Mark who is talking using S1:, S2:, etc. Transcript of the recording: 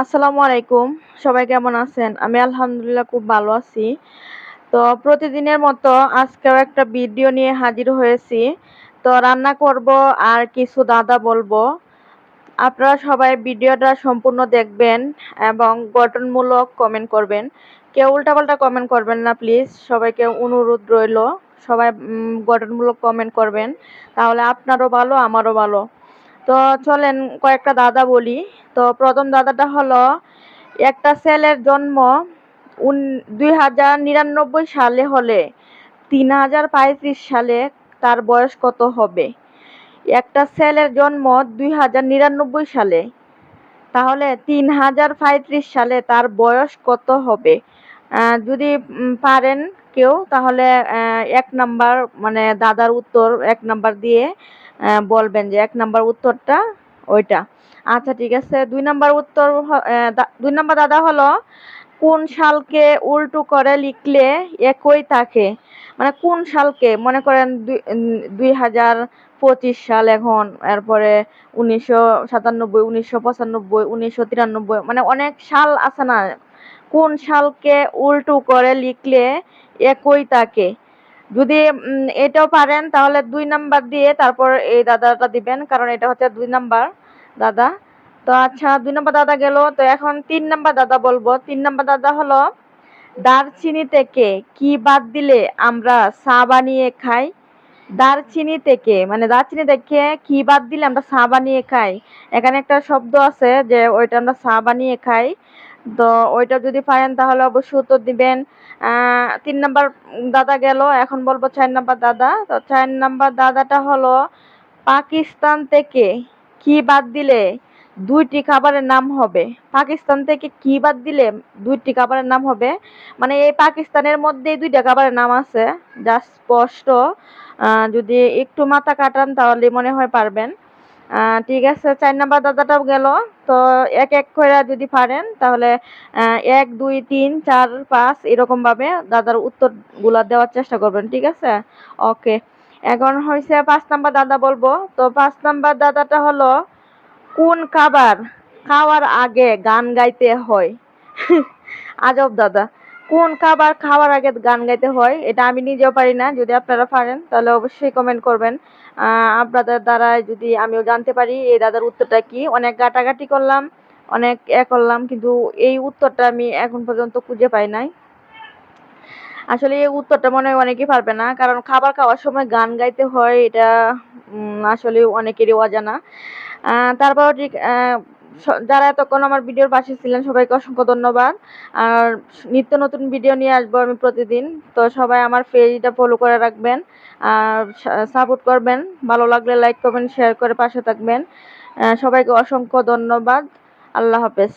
S1: আসসালামু আলাইকুম। সবাই কেমন আছেন? আমি আলহামদুলিল্লাহ খুব ভালো আছি। তো প্রতিদিনের মতো আজকেও একটা ভিডিও নিয়ে হাজির হয়েছি। তো রান্না করব আর কিছু দাদা বলব। আপনারা সবাই ভিডিওটা সম্পূর্ণ দেখবেন এবং গঠনমূলক কমেন্ট করবেন। কেউ উল্টাপাল্টা কমেন্ট করবেন না প্লিজ সবাইকে অনুরোধ রইল। সবাই গঠনমূলক কমেন্ট করবেন। তাহলে আপনারও ভালো, আমারও ভালো। তো চলেন কয়েকটা দাদা বলি। তো প্রথম দাদাটা হলো, একটা ছেলের জন্ম দুই হাজার নিরানব্বই সালে হলে, তিন হাজার পঁয়ত্রিশ সালে তার বয়স কত হবে? একটা ছেলের জন্ম দুই হাজার নিরানব্বই সালে, তাহলে তিন হাজার পঁয়ত্রিশ সালে তার বয়স কত হবে? যদি পারেন কেউ, তাহলে এক নাম্বার মানে দাদার উত্তর, এক নাম্বার দিয়ে বলবেন যে এক নাম্বার উত্তরটা। ওইটা। আচ্ছা ঠিক আছে। দুই নাম্বার উত্তর দুই নাম্বার দাদা হলো, কোন সালকে উল্টো করে লিখলে একই থাকে? মানে কোন সালকে? মনে করেন দুই হাজার পঁচিশ সাল এখন, এরপরে উনিশশো সাতানব্বই, উনিশশো পঁচানব্বই, উনিশশো তিরানব্বই মানে অনেক সাল আছে না? কোন সালকে উল্টো করে লিখলে একই থাকে? যদি এটাও পারেন, তাহলে দুই নাম্বার দিয়ে তারপর এই দাদাটা দিবেন, কারণ এটা হচ্ছে দুই নাম্বার দাদা। তো আচ্ছা দুই নাম্বার দাদা গেল, তো এখন তিন নাম্বার দাদা বলব। তিন নাম্বার দাদা হলো, দারচিনি থেকে কি বাদ দিলে আমরা চা বানিয়ে খাই? দারচিনি থেকে মানে দারচিনি থেকে কি বাদ দিলে আমরা চা বানিয়ে খাই? এখানে একটা শব্দ আছে যে, ওইটা আমরা চা বানিয়ে খাই। তো ওইটা যদি পারেন তাহলে অবশ্যই উত্তর দিবেন। তিন নাম্বার দাদা গেল, এখন বলব চার নাম্বার দাদা। তো চার নাম্বার দাদাটা হলো পাকিস্তান থেকে কি বাদ দিলে দুইটি খাবারের নাম হবে? পাকিস্তান থেকে কি বাদ দিলে দুইটি খাবারের নাম হবে? মানে এই পাকিস্তানের মধ্যেই দুইটা খাবারের নাম আছে। যা স্পষ্ট। যদি একটু মাথা কাটান তাহলে মনে হয় পারবেন। ঠিক আছে, চার নাম্বার দাদাটাও গেল। তো এক এক করে যদি পারেন, তাহলে এক, দুই, তিন, চার, পাঁচ, এরকমভাবে দাদার উত্তরগুলো দেওয়ার চেষ্টা করবেন, ঠিক আছে? ওকে। এখন হয়েছে পাঁচ নাম্বার দাদা বলব। তো পাঁচ নাম্বার দাদাটা হলো, কোন খাবার খাওয়ার আগে গান গাইতে হয়? আজব দাদা। কোন খাবার খাওয়ার আগে গান গাইতে হয়, এটা আমি নিজেও পারি না, যদি আপনারা পারেন, তাহলে অবশ্যই কমেন্ট করবেন। আপনাদের দ্বারা যদি আমিও জানতে পারি, এই দাদার উত্তরটা কি? অনেক গাটাগাটি করলাম, অনেক এ করলাম, কিন্তু এই উত্তরটা আমি এখন পর্যন্ত খুঁজে পাই নাই। আসলে এই উত্তরটা মনে হয় অনেকেই পারবে না, কারণ খাবার খাওয়ার সময় গান গাইতে হয়, এটা আসলে অনেকেরই অজানা। তারপর ঠিক যারা এতক্ষণ আমার ভিডিওর পাশে ছিলেন, সবাইকে অসংখ্য ধন্যবাদ। আর নিত্য নতুন ভিডিও নিয়ে আসব আমি প্রতিদিন, তো সবাই আমার পেজটা ফলো করে রাখবেন, আর সাপোর্ট করবেন, ভালো লাগলে লাইক করবেন শেয়ার করে পাশে থাকবেন। সবাইকে অসংখ্য ধন্যবাদ। আল্লাহ হাফেজ।